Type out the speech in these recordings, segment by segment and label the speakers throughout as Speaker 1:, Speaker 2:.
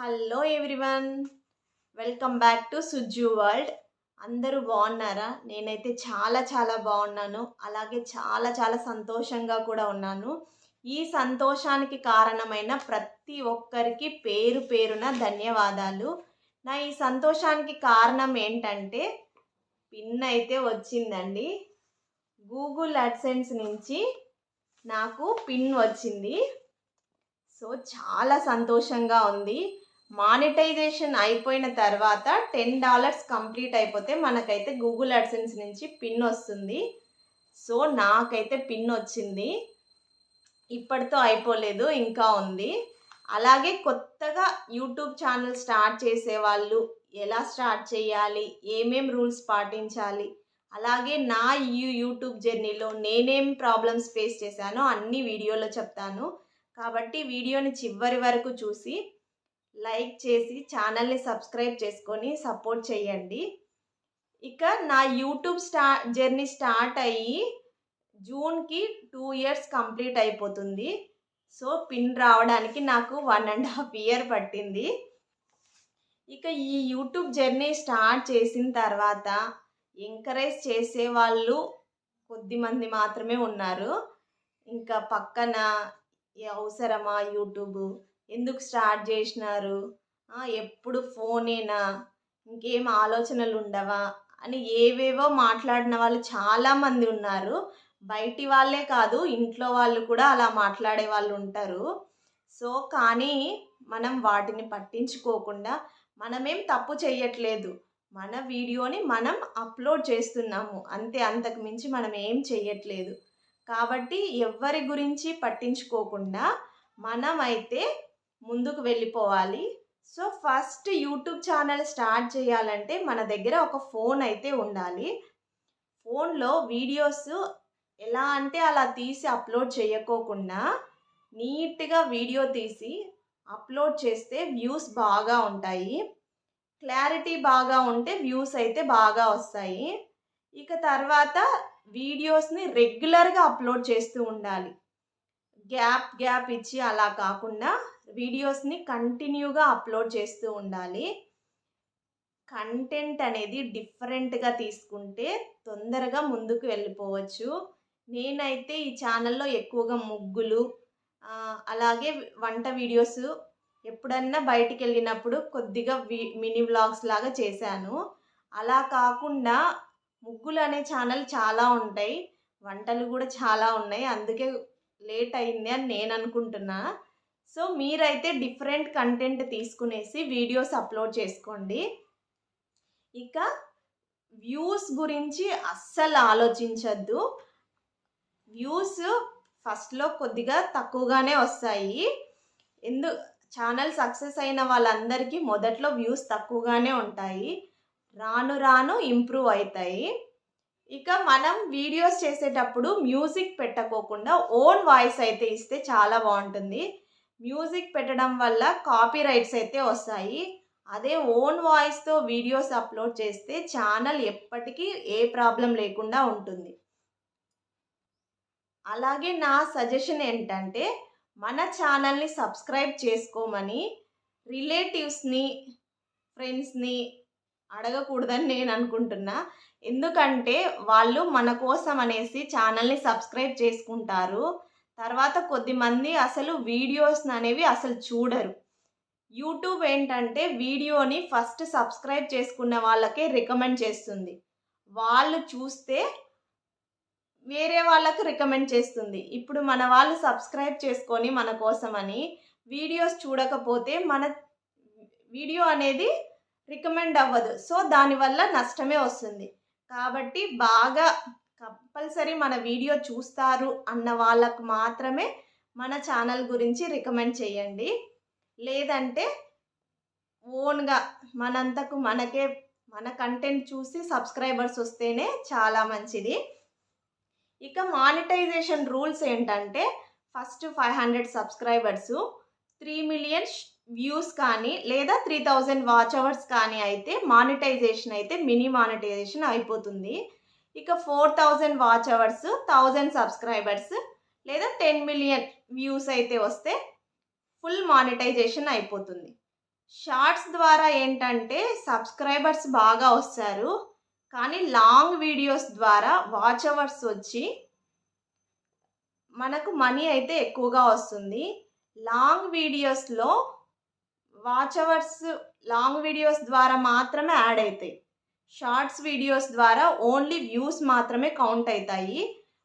Speaker 1: Hello everyone welcome back to Sujju world అందరూ బాగున్నారా? నేనైతే చాలా చాలా బాగున్నాను. అలాగే చాలా చాలా సంతోషంగా కూడా ఉన్నాను. ఈ సంతోషానికి కారణమైన ప్రతి ఒక్కరికి పేరు పేరున ధన్యవాదాలు. నా ఈ సంతోషానికి కారణం ఏంటంటే పిన్ అయితే వచ్చిందండి. గూగుల్ అడ్సెన్స్ నుంచి నాకు పిన్ వచ్చింది. సో చాలా సంతోషంగా ఉంది. మానిటైజేషన్ అయిపోయిన తర్వాత టెన్ డాలర్స్ కంప్లీట్ అయిపోతే మనకైతే గూగుల్ అడ్సెన్స్ నుంచి పిన్ వస్తుంది. సో నాకైతే పిన్ వచ్చింది. ఇప్పటితో అయిపోలేదు ఇంకా ఉంది. అలాగే కొత్తగా యూట్యూబ్ ఛానల్ స్టార్ట్ చేసే వాళ్ళు ఎలా స్టార్ట్ చేయాలి ఏమేం రూల్స్ పాటించాలి అలాగే నా ఈ యూట్యూబ్ జర్నీలో నేనేం ప్రాబ్లమ్స్ ఫేస్ చేశానో అన్ని వీడియోలో చెప్తాను. కాబట్టి వీడియోని చివరి వరకు చూసి లైక్ చేసి ఛానల్ని సబ్స్క్రైబ్ చేసుకొని సపోర్ట్ చేయండి. ఇక నా యూట్యూబ్ స్టా జర్నీ స్టార్ట్ అయ్యి జూన్కి టూ ఇయర్స్ కంప్లీట్ అయిపోతుంది. సో పిన్ రావడానికి నాకు వన్ అండ్ హాఫ్ ఇయర్ పట్టింది. ఇక ఈ యూట్యూబ్ జర్నీ స్టార్ట్ చేసిన తర్వాత ఎంకరేజ్ చేసే వాళ్ళు కొద్దిమంది మాత్రమే ఉన్నారు. ఇంకా పక్కన అవసరమా యూట్యూబ్? ఎందుకు స్టార్ట్ చేసినారు? ఎప్పుడు ఫోనేనా? ఇంకేం ఆలోచనలు ఉండవా? అని ఏవేవో మాట్లాడిన వాళ్ళు చాలామంది ఉన్నారు. బయటి వాళ్ళే కాదు ఇంట్లో వాళ్ళు కూడా అలా మాట్లాడే వాళ్ళు ఉంటారు. సో కానీ మనం వాటిని పట్టించుకోకుండా మనమేం తప్పు చేయట్లేదు మన వీడియోని మనం అప్లోడ్ చేస్తున్నాము. అంతే అంతకు మించి మనం ఏం చెయ్యట్లేదు. కాబట్టి ఎవరి గురించి పట్టించుకోకుండా మనమైతే ముందుకు వెళ్ళిపోవాలి. So first YouTube channel start చేయాలంటే మన దగ్గర ఒక ఫోన్ అయితే ఉండాలి. ఫోన్లో వీడియోస్ ఎలా అంటే అలా తీసి అప్లోడ్ చేయకోకుండా నీట్గా వీడియో తీసి అప్లోడ్ చేస్తే వ్యూస్ బాగా ఉంటాయి. క్లారిటీ బాగా ఉంటే వ్యూస్ అయితే బాగా వస్తాయి. ఇక తర్వాత వీడియోస్ని రెగ్యులర్గా అప్లోడ్ చేస్తూ ఉండాలి. గ్యాప్ గ్యాప్ ఇచ్చి అలా కాకుండా వీడియోస్ని కంటిన్యూగా అప్లోడ్ చేస్తూ ఉండాలి. కంటెంట్ అనేది డిఫరెంట్గా తీసుకుంటే తొందరగా ముందుకు వెళ్ళిపోవచ్చు. నేనైతే ఈ ఛానల్లో ఎక్కువగా ముగ్గులు అలాగే వంట వీడియోస్ ఎప్పుడన్నా బయటికి వెళ్ళినప్పుడు కొద్దిగా వి మినీ వ్లాగ్స్ లాగా చేశాను. అలా కాకుండా ముగ్గులు అనే ఛానల్ చాలా ఉంటాయి. వంటలు కూడా చాలా ఉన్నాయి. అందుకే లేట్ అయింది అని నేను అనుకుంటున్నా. సో మీరైతే డిఫరెంట్ కంటెంట్ తీసుకునేసి వీడియోస్ అప్లోడ్ చేసుకోండి. ఇక వ్యూస్ గురించి అస్సలు ఆలోచించద్దు. వ్యూస్ ఫస్ట్లో కొద్దిగా తక్కువగానే వస్తాయి. ఎందు ఛానల్ సక్సెస్ అయిన వాళ్ళందరికీ మొదట్లో వ్యూస్ తక్కువగానే ఉంటాయి. రాను రాను ఇంప్రూవ్ అవుతాయి. ఇక మనం వీడియోస్ చేసేటప్పుడు మ్యూజిక్ పెట్టకోకుండా ఓన్ వాయిస్ అయితే ఇస్తే చాలా బాగుంటుంది. మ్యూజిక్ పెట్టడం వల్ల కాపీ రైట్స్ అయితే వస్తాయి. అదే ఓన్ వాయిస్తో వీడియోస్ అప్లోడ్ చేస్తే ఛానల్ ఎప్పటికీ ఏ ప్రాబ్లం లేకుండా ఉంటుంది. అలాగే నా సజెషన్ ఏంటంటే మన ఛానల్ని సబ్స్క్రైబ్ చేసుకోమని రిలేటివ్స్ని ఫ్రెండ్స్ని అడగకూడదని నేను అనుకుంటున్నా. ఎందుకంటే వాళ్ళు మన కోసం అనేసి ఛానల్ని సబ్స్క్రైబ్ చేసుకుంటారు. తర్వాత కొద్దిమంది అసలు వీడియోస్ అనేవి అసలు చూడరు. యూట్యూబ్ ఏంటంటే వీడియోని ఫస్ట్ సబ్స్క్రైబ్ చేసుకున్న వాళ్ళకే రికమెండ్ చేస్తుంది. వాళ్ళు చూస్తే వేరే వాళ్ళకు రికమెండ్ చేస్తుంది. ఇప్పుడు మన వాళ్ళు సబ్స్క్రైబ్ చేసుకొని మన కోసమని వీడియోస్ చూడకపోతే మన వీడియో అనేది రికమెండ్ అవ్వదు. సో దానివల్ల నష్టమే వస్తుంది. కాబట్టి బాగా కంపల్సరీ మన వీడియో చూస్తారు అన్న వాళ్ళకు మాత్రమే మన ఛానల్ గురించి రికమెండ్ చేయండి. లేదంటే ఓన్గా మనంతకు మనకే మన కంటెంట్ చూసి సబ్స్క్రైబర్స్ వస్తేనే చాలా మంచిది. ఇక మానిటైజేషన్ రూల్స్ ఏంటంటే first five hundred subscribers three million views కానీ లేదా త్రీ థౌజండ్ వాచ్ అవర్స్ కానీ అయితే మానిటైజేషన్ అయితే మినీ మానిటైజేషన్ అయిపోతుంది. ఇక four thousand watch hours thousand subscribers లేదా టెన్ మిలియన్ వ్యూస్ అయితే వస్తే ఫుల్ మానిటైజేషన్ అయిపోతుంది. షార్ట్స్ ద్వారా ఏంటంటే సబ్స్క్రైబర్స్ బాగా వస్తారు కానీ లాంగ్ వీడియోస్ ద్వారా వాచ్ అవర్స్ వచ్చి మనకు మనీ అయితే ఎక్కువగా వస్తుంది. లాంగ్ వీడియోస్లో వాచ్ అవర్స్ లాంగ్ వీడియోస్ ద్వారా మాత్రమే యాడ్ అవుతాయి. షార్ట్స్ వీడియోస్ ద్వారా ఓన్లీ వ్యూస్ మాత్రమే కౌంట్ అవుతాయి.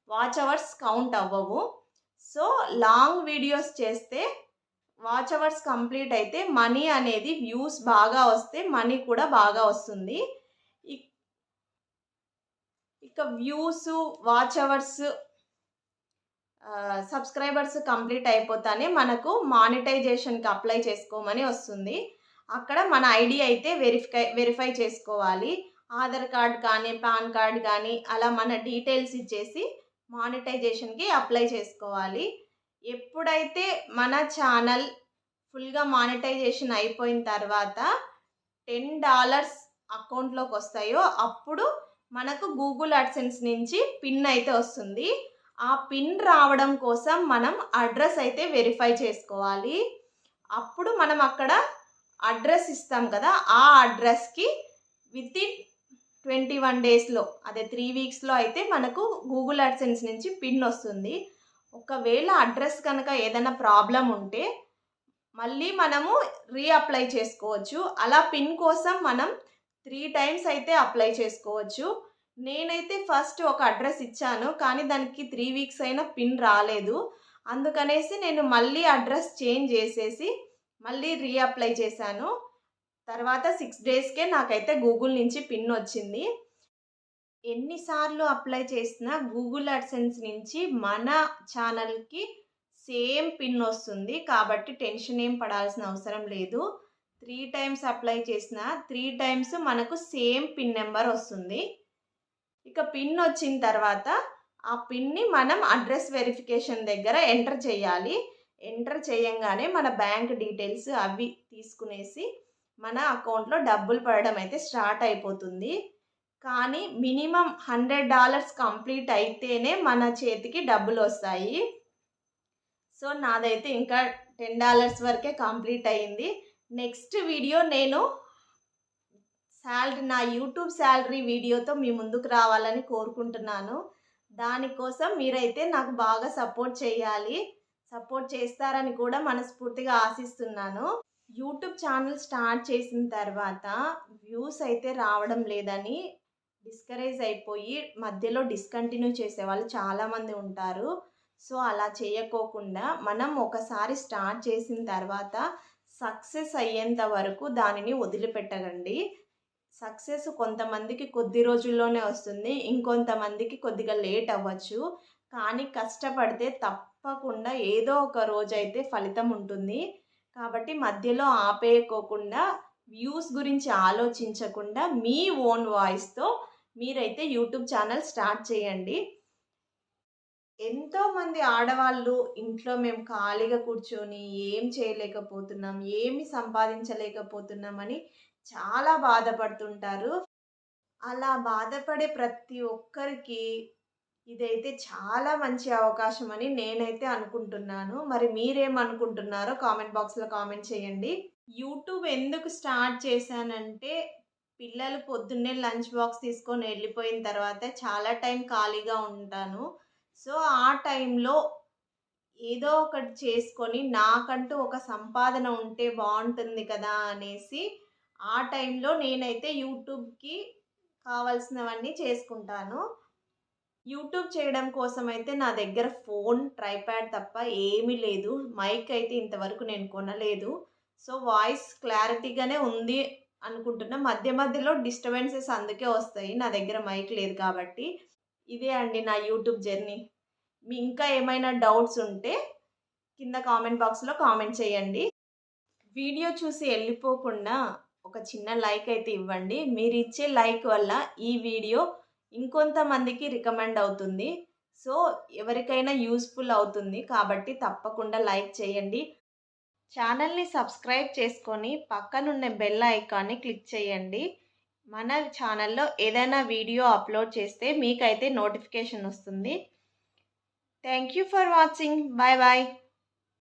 Speaker 1: వాచ్ అవర్స్ కౌంట్ అవ్వవు. సో లాంగ్ వీడియోస్ చేస్తే వాచ్ అవర్స్ కంప్లీట్ అయితే మనీ అనేది వ్యూస్ బాగా వస్తే మనీ కూడా బాగా వస్తుంది. ఇక views watch hours subscribers complete అయిపోతానే మనకు మానిటైజేషన్కి అప్లై చేసుకోమని వస్తుంది. అక్కడ మన ఐడి అయితే వెరిఫై వెరిఫై చేసుకోవాలి. ఆధార్ కార్డ్ కానీ పాన్ కార్డ్ కానీ అలా మన డీటెయిల్స్ ఇచ్చేసి మానిటైజేషన్కి అప్లై చేసుకోవాలి. ఎప్పుడైతే మన ఛానల్ ఫుల్గా మానిటైజేషన్ అయిపోయిన తర్వాత టెన్ డాలర్స్ అకౌంట్లోకి వస్తాయో అప్పుడు మనకు గూగుల్ అడ్సెన్స్ నుంచి పిన్ అయితే వస్తుంది. ఆ పిన్ రావడం కోసం మనం అడ్రస్ అయితే వెరిఫై చేసుకోవాలి. అప్పుడు మనం అక్కడ అడ్రస్ ఇస్తాం కదా ఆ అడ్రస్కి విత్ ఇన్ ట్వంటీ వన్ డేస్లో అదే త్రీ వీక్స్లో అయితే మనకు గూగుల్ అడ్సెన్స్ నుంచి పిన్ వస్తుంది. ఒకవేళ అడ్రస్ కనుక ఏదైనా ప్రాబ్లం ఉంటే మళ్ళీ మనము రీఅప్లై చేసుకోవచ్చు. అలా పిన్ కోసం మనం త్రీ టైమ్స్ అయితే అప్లై చేసుకోవచ్చు. నేనైతే ఫస్ట్ ఒక అడ్రస్ ఇచ్చాను కానీ దానికి త్రీ వీక్స్ అయినా పిన్ రాలేదు. అందుకనేసి నేను మళ్ళీ అడ్రస్ చేంజ్ చేసేసి మళ్ళీ రీఅప్లై చేశాను. తర్వాత సిక్స్ డేస్కే నాకైతే గూగుల్ నుంచి పిన్ వచ్చింది. ఎన్నిసార్లు అప్లై చేసినా గూగుల్ అడ్సెన్స్ నుంచి మన ఛానల్కి సేమ్ పిన్ వస్తుంది. కాబట్టి టెన్షన్ ఏం పడాల్సిన అవసరం లేదు. త్రీ టైమ్స్ అప్లై చేసిన త్రీ టైమ్స్ మనకు సేమ్ పిన్ నెంబర్ వస్తుంది. ఇక పిన్ వచ్చిన తర్వాత ఆ పిన్ని మనం అడ్రస్ వెరిఫికేషన్ దగ్గర ఎంటర్ చేయాలి. ఎంటర్ చేయంగానే మన బ్యాంక్ డీటెయిల్స్ అవి తీసుకునేసి మన అకౌంట్లో డబ్బులు పడడం అయితే స్టార్ట్ అయిపోతుంది. కానీ మినిమం హండ్రెడ్ డాలర్స్ కంప్లీట్ అయితేనే మన చేతికి డబ్బులు వస్తాయి. సో నాదైతే ఇంకా టెన్ డాలర్స్ వరకే కంప్లీట్ అయ్యింది నెక్స్ట్ వీడియో నేను శాలరీ నా యూట్యూబ్ శాలరీ వీడియోతో మీ ముందుకు రావాలని కోరుకుంటున్నాను. దానికోసం మీరైతే నాకు బాగా సపోర్ట్ చేయాలి. సపోర్ట్ చేస్తారని కూడా మనస్ఫూర్తిగా ఆశిస్తున్నాను. యూట్యూబ్ ఛానల్ స్టార్ట్ చేసిన తర్వాత వ్యూస్ అయితే రావడం లేదని డిస్కరేజ్ అయిపోయి మధ్యలో డిస్కంటిన్యూ చేసే వాళ్ళు చాలామంది ఉంటారు. సో అలా చేయకోకుండా మనం ఒకసారి స్టార్ట్ చేసిన తర్వాత సక్సెస్ అయ్యేంత వరకు దానిని వదిలిపెట్టకండి. సక్సెస్ కొంతమందికి కొద్ది రోజుల్లోనే వస్తుంది ఇంకొంతమందికి కొద్దిగా లేట్ అవ్వచ్చు. కానీ కష్టపడితే తప్పకుండా ఏదో ఒక రోజు అయితే ఫలితం ఉంటుంది. కాబట్టి మధ్యలో ఆపేయకోకుండా వ్యూస్ గురించి ఆలోచించకుండా మీ ఓన్ వాయిస్తో మీరైతే యూట్యూబ్ ఛానల్ స్టార్ట్ చేయండి. ఎంతోమంది ఆడవాళ్ళు ఇంట్లో మేము ఖాళీగా కూర్చొని ఏం చేయలేకపోతున్నాం ఏమి సంపాదించలేకపోతున్నామని చాలా బాధపడుతుంటారు. అలా బాధపడే ప్రతి ఒక్కరికి ఇదైతే చాలా మంచి అవకాశం అని నేనైతే అనుకుంటున్నాను. మరి మీరేమనుకుంటున్నారో కామెంట్ బాక్స్లో కామెంట్ చేయండి. యూట్యూబ్ ఎందుకు స్టార్ట్ చేశానంటే పిల్లలు పొద్దున్నే లంచ్ బాక్స్ తీసుకొని వెళ్ళిపోయిన తర్వాత చాలా టైం ఖాళీగా ఉంటాను. సో ఆ టైంలో ఏదో ఒకటి చేసుకొని నాకంటూ ఒక సంపాదన ఉంటే బాగుంటుంది కదా అనేసి ఆ టైంలో నేనైతే యూట్యూబ్కి కావాల్సినవన్నీ చేసుకుంటాను. యూట్యూబ్ చేయడం కోసం అయితే నా దగ్గర ఫోన్ ట్రైప్యాడ్ తప్ప ఏమీ లేదు. మైక్ అయితే ఇంతవరకు నేను కొనలేదు. సో వాయిస్ క్లారిటీగానే ఉంది అనుకుంటున్నా. మధ్య మధ్యలో డిస్టర్బెన్సెస్ అందుకే వస్తాయి. నా దగ్గర మైక్ లేదు కాబట్టి. ఇదే అండి నా యూట్యూబ్ జర్నీ. మీ ఇంకా ఏమైనా డౌట్స్ ఉంటే కింద కామెంట్ బాక్స్లో కామెంట్ చేయండి. వీడియో చూసి వెళ్ళిపోకుండా ఒక చిన్న లైక్ అయితే ఇవ్వండి. మీరు ఇచ్చే లైక్ వల్ల ఈ వీడియో ఇంకొంతమందికి రికమెండ్ అవుతుంది. సో ఎవరికైనా యూస్ఫుల్ అవుతుంది కాబట్టి తప్పకుండా లైక్ చేయండి. ఛానల్ని సబ్స్క్రైబ్ చేసుకొని పక్కనున్న బెల్ ఐకాన్ని క్లిక్ చేయండి. మన ఛానల్లో ఏదైనా వీడియో అప్లోడ్ చేస్తే మీకైతే నోటిఫికేషన్ వస్తుంది. Thank you for watching. Bye bye.